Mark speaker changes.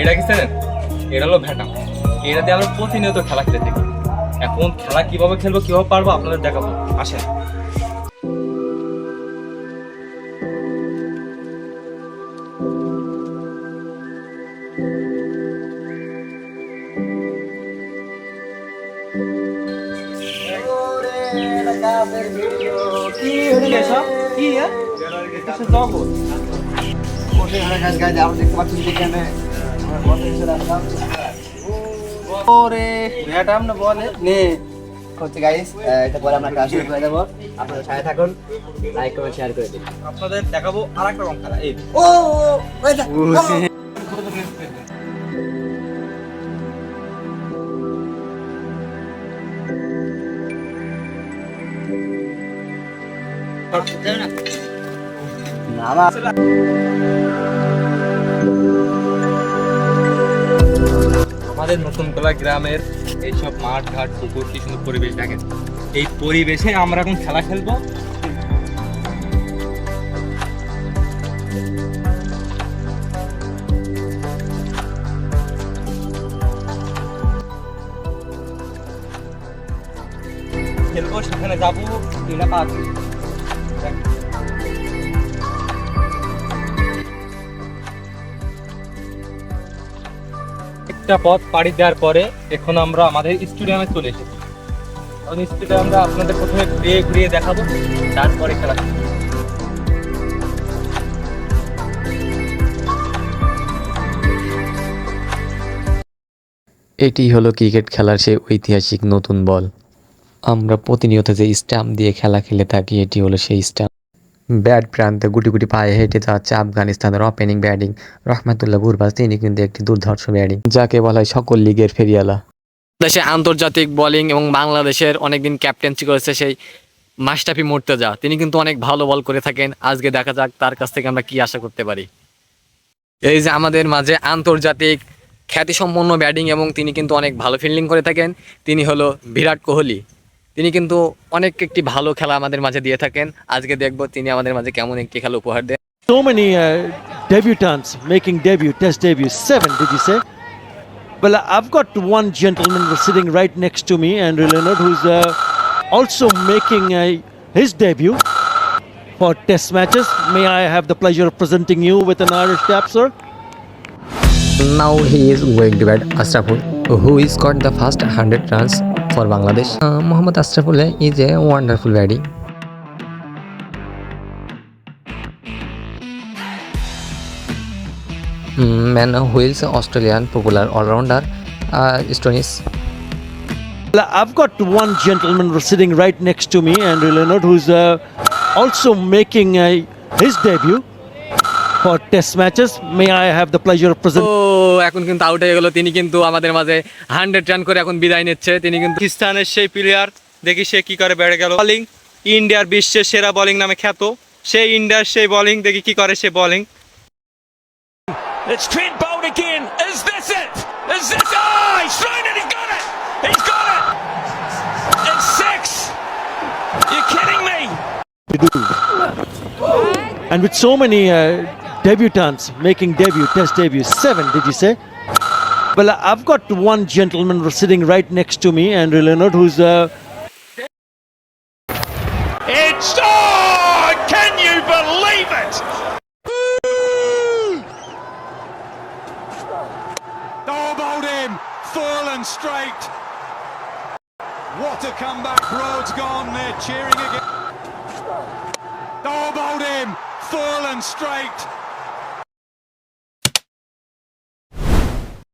Speaker 1: এটা কি জানেন? এটা হলো ভ্যাটা এটা দিয়ে আমরা প্রতিনিয়ত খেলা খেলে থাকি। এখন খেলা কীভাবে খেলব, কীভাবে পারব আপনাদের দেখাবো। আসেন।
Speaker 2: ওরে ম্যাডাম না বলে এটা পরে আমরা ক্লাস থাকুন লাইক করে শেয়ার করে দিন
Speaker 1: আপনাদের দেখাবো আর একটা খেলা এই
Speaker 2: ও ওই দা
Speaker 1: আমাদের নতুন কলা গ্রামের এইসব মাঠ, ঘাট, পুকুর, কি সুন্দর পরিবেশ দেখেন। এই পরিবেশে আমরা এখন খেলা খেলব। খেলব, সেখানে যাব এটা পাবো একটা পথ পাড়ি দেওয়ার পরে এখন আমরা আমাদের স্টেডিয়ামে চলে এসেছি। এখন স্টেডিয়ামে আমরা আপনাদের প্রথমে ঘুরিয়ে ঘুরিয়ে দেখাবো, তারপরে খেলা
Speaker 3: এটি হলো ক্রিকেট খেলার সেই ঐতিহাসিক নতুন বল। আমরা প্রতিনিয়ত যে স্ট্যাম্প দিয়ে খেলা খেলে থাকি, এটি হলো সেই স্ট্যাম্প। ব্যাট প্রান্তে গুটি গুটি পায়ে হেঁটে যাচ্ছে আফগানিস্তানের ওপেনিং ব্যাটিং রহমাতুল্লাহ গুরবাজ তিনি কিন্তু একটি দুর্ধর্ষ ব্যাটিং যাকে বলা হয় সকল লিগের ফেরিয়ালা
Speaker 4: দেশে আন্তর্জাতিক বোলিং এবং বাংলাদেশের অনেকদিন ক্যাপ্টেন্সি করেছে সেই মাস্টাফি মুর্তজা। তিনি কিন্তু অনেক ভালো বল করে থাকেন। আজকে দেখা যাক তার কাছ থেকে আমরা কি আশা করতে পারি। এই যে আমাদের মাঝে আন্তর্জাতিক খ্যাতিসম্পন্ন ব্যাটিং এবং তিনি কিন্তু অনেক ভালো ফিল্ডিং করে থাকেন। তিনি হলো বিরাট কোহলি। তিনি কিন্তু অনেক একটি ভালো খেলা আমাদের মাঝে দিয়ে থাকেন আজকে দেখব তিনি আমাদের মাঝে কেমন একটি খেলা উপহার দেন
Speaker 5: So many uh, debutants making debut, test debut. Seven, did you say? Well, I've got one gentleman sitting right next to me, Andrew Leonard, who's uh, also making uh, his debut for test matches. May I have the pleasure of presenting you with an Irish cap, sir?
Speaker 3: Now he is going to bat who is got the first 100 runs for Bangladesh. Uh, Mohammad Ashraful is a wonderful batting. Mm, Man who is Australian popular all-rounder uh, Stonis.
Speaker 5: I've got one gentleman sitting right next to me, Andrew Leonard, who's uh, also making uh, his debut for test matches. May I have the pleasure of
Speaker 4: তো
Speaker 5: presenting?
Speaker 4: এখন কিন্তু out হয়ে গেল তিনি কিন্তু আমাদের মাঝে hundred run করে এখন বিদায় নিচ্ছে তিনি কিন্তু
Speaker 1: পাকিস্তানের সেই প্লেয়ার দেখি সে কি করে বেড়ে গেল বোলিং ইন্ডিয়ার বিশ্বের সেরা বোলিং নামে খ্যাত সেই ইন্ডিয়ার সেই বোলিং দেখি কি করে সে bowling
Speaker 6: It's Trent Bolt again. Is this it? Is this? Oh, he's thrown it. He's got it. He's got it. It's six. You're kidding me.
Speaker 5: And with so many uh, debutants making debut, test debut, seven, did you say? Well, I've got one gentleman sitting right next to me, Andrew Leonard, who's uh,
Speaker 6: It's oh, can you believe it?
Speaker 7: Elbowed him, full and straight. What a comeback, Broad's gone, they're cheering again. Elbowed him, full and straight.